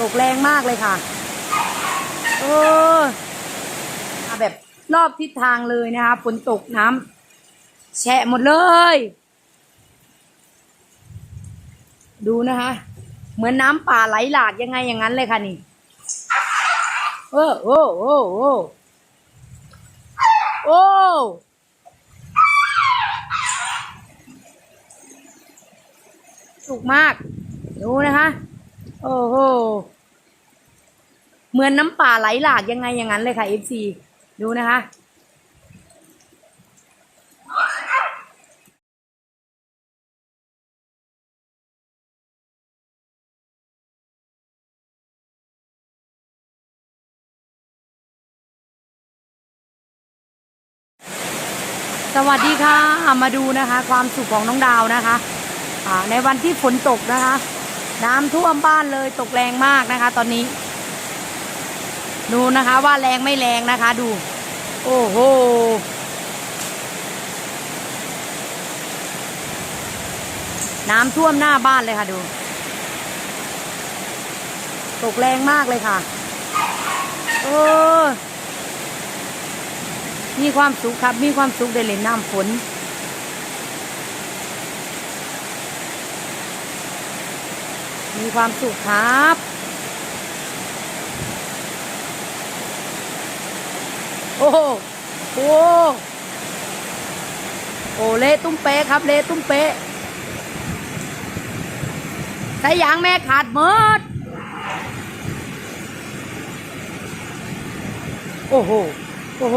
ตกแรงมากเลยค่ะเออแบบรอบทิศทางเลยนะคะฝนตกน้ำแฉะหมดเลย ดูนะคะ เหมือนน้ำป่าไหลหลากยังไงอย่างนั้นเลยค่ะนี่เออโอ้โอ้โอ้โอ้สุกมาก ดูนะคะ โอ้โห เหมือนน้ำป่าไหลหลากยังไงอย่างนั้นเลยค่ะ FC ดูนะคะสวัสดีค่ะ มาดูนะคะ ความสุขของน้องดาวนะคะในวันที่ฝนตกนะคะ น้ำท่วมบ้านเลยตกแรงมากนะคะ ตอนนี้ ดูนะคะว่าแรงไม่แรงนะคะ ดู โอ้โหน้ำท่วมหน้าบ้านเลยค่ะดู ตกแรงมากเลยค่ะเออมีความสุขครับ มีความสุขได้เล่นน้ำฝน มีความสุขครับโอ้โหโอ้โหโอ้เละตุ้มเป๊ะครับเละตุ้มเป๊ะสายยางแม่ขาดหมด โอ้โห โอ้โห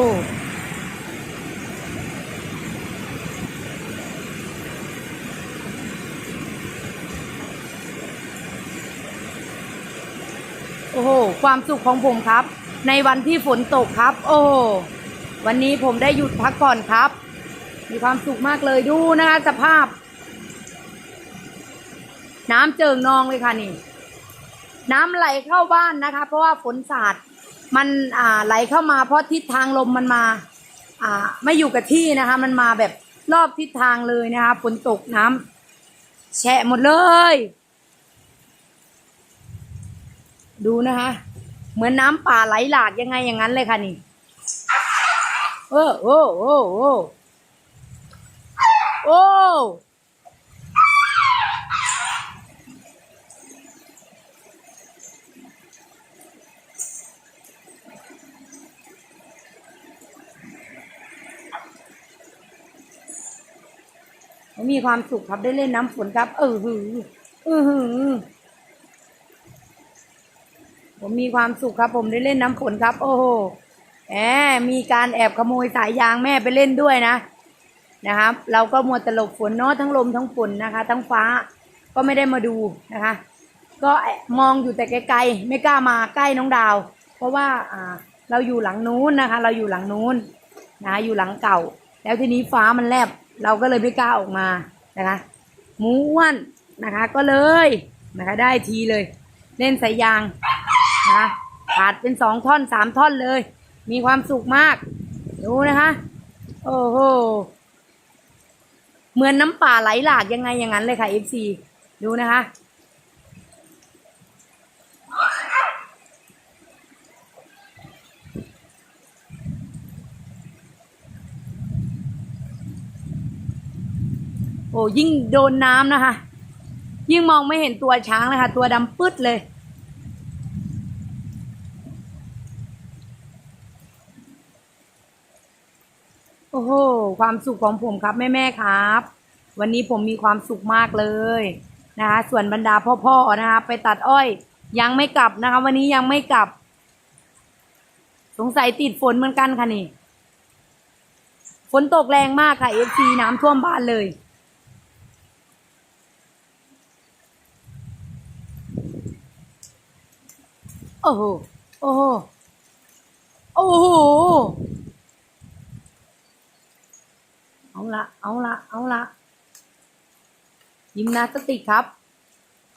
โอ้โห ความสุขของผมครับ ในวันที่ฝนตกครับ โอ้โหวันนี้ผมได้หยุดพักก่อนครับ มีความสุขมากเลยดูนะคะสภาพ น้ำเจิงนองเลยค่ะนี่ น้ำไหลเข้าบ้านนะคะ เพราะว่าฝนสาดมันอ่าไหลเข้ามาเพราะทิศทางลมมันมา อ่า ไม่อยู่กับที่นะคะ มันมาแบบรอบทิศทางเลยนะคะฝนตกน้ำแฉะหมดเลย ดูนะคะ เหมือนน้ำป่าไหลหลากยังไงอย่างนั้นเลยค่ะนี่เออโอ้โอ้โอ้โอ้มีความสุขครับได้เล่นน้ำฝนครับ เออหือเออหือ ผมมีความสุขครับ ผมได้เล่นน้ำฝนครับ โอ้โหแหมมีการแอบขโมยสายยางแม่ไปเล่นด้วยนะนะครับ เราก็มัวแต่หลบฝนเนาะทั้งลมทั้งฝนนะคะ ทั้งฟ้าก็ไม่ได้มาดูนะคะ ก็มองอยู่แต่ไกลๆไม่กล้ามาใกล้น้องดาว เพราะว่าอ่าเราอยู่หลังนู้นนะคะ เราอยู่หลังนู้นนะคะอยู่หลังเก่า แล้วทีนี้ฟ้ามันแลบ เราก็เลยไม่กล้าออกมานะคะหมูอ้วนนะคะ ก็เลยนะคะ ได้ทีเลย เล่นสายยาง นะขาดเป็นสองท่อนสามท่อนเลย มีความสุขมาก ดูนะคะ โอ้โห เหมือนน้ำป่าไหลหลากยังไงอย่างนั้นเลยค่ะ FC ดูนะคะ โอ้ยิ่งโดนน้ำนะคะ ยิ่งมองไม่เห็นตัวช้างเลยค่ะ ตัวดำปึ๊ดเลย โอ้โห ความสุขของผมครับ แม่แม่ครับ วันนี้ผมมีความสุขมากเลยนะคะส่วนบรรดาพ่อๆนะคะไปตัดอ้อย ยังไม่กลับนะคะ วันนี้ยังไม่กลับ สงสัยติดฝนเหมือนกันค่ะนี่ฝนตกแรงมากค่ะเอฟซีน้ำท่วมบ้านเลย โอ้โหโอ้โหโอ้โห เอาละเอาละยิมนาสติกครับ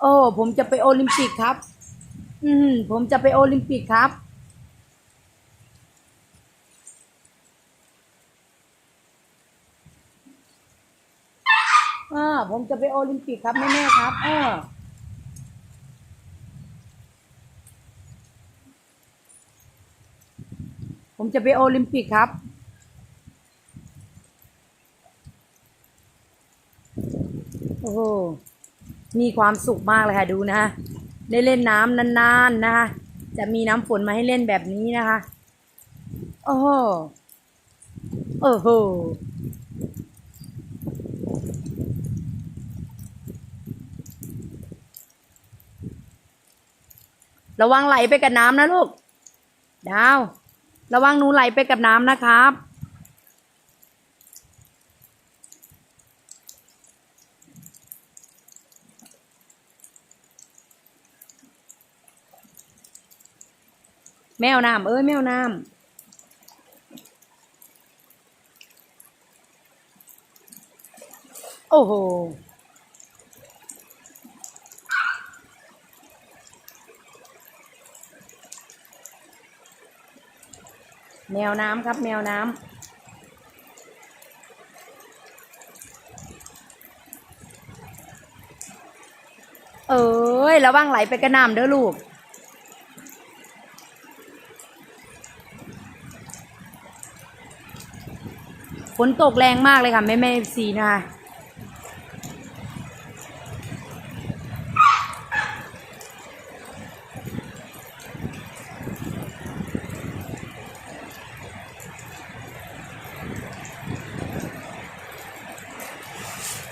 โอ้ผมจะไปโอลิมปิกครับ อืมผมจะไปโอลิมปิกครับอ่าผมจะไปโอลิมปิกครับแม่ๆครับเออผมจะไปโอลิมปิกครับ อ้โหมีความสุขมากเลยค่ะดูนะได้เล่นน้ำนานๆนะคะ จะมีน้ำฝนมาให้เล่นแบบนี้นะคะโอ้โหโอ้โหระวังไหลไปกับน้ำนะลูก ดาว ระวังหนูไหลไปกับน้ำนะครับ แมวน้ำเอ้ยแมวน้ำโอ้โห แมวน้ำครับแมวน้ำเอ้ยระวังไหลไปกระน้ำเด้อลูก ฝนตกแรงมากเลยค่ะแม่แม่สีนะคะ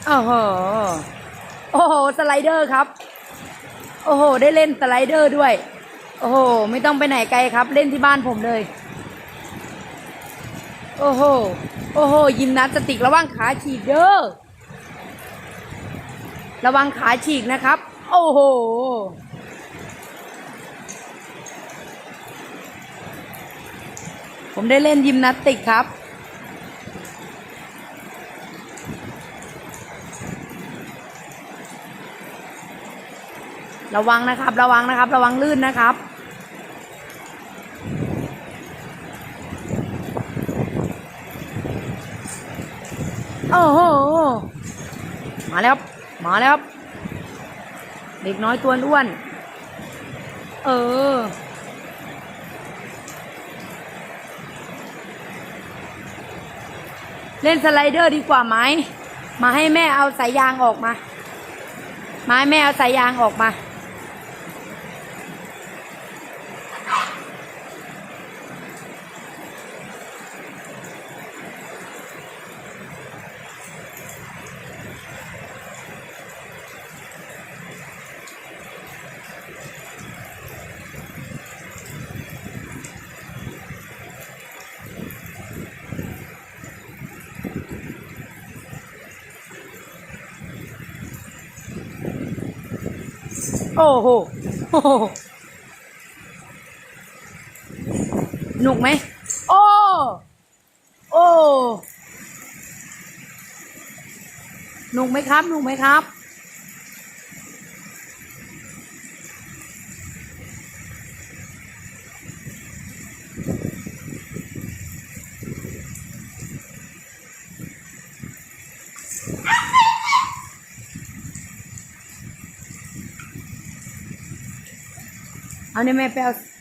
โอ้โห โอ้โห สไลเดอร์ครับ โอ้โห ได้เล่นสไลเดอร์ด้วย โอ้โห ไม่ต้องไปไหนไกลครับ เล่นที่บ้านผมเลย โอ้โห โอ้โห ยิมนาสติกระวังขาฉีกเด้อ ระวังขาฉีกนะครับ โอ้โห ผมได้เล่นยิมนาสติกครับระวังนะครับ ระวังนะครับ ระวังลื่นนะครับ โอ้โห มาแล้วมาแล้วเด็กน้อยตัวอ้วน เออ เล่นสไลเดอร์ดีกว่าไหมมาให้แม่เอาสายยางออกมา มาให้แม่เอาสายยางออกมา โอ้โหโหหนุกไหม โอ้ โอ้หนุกไหมครับหนุกไหมครับ เอา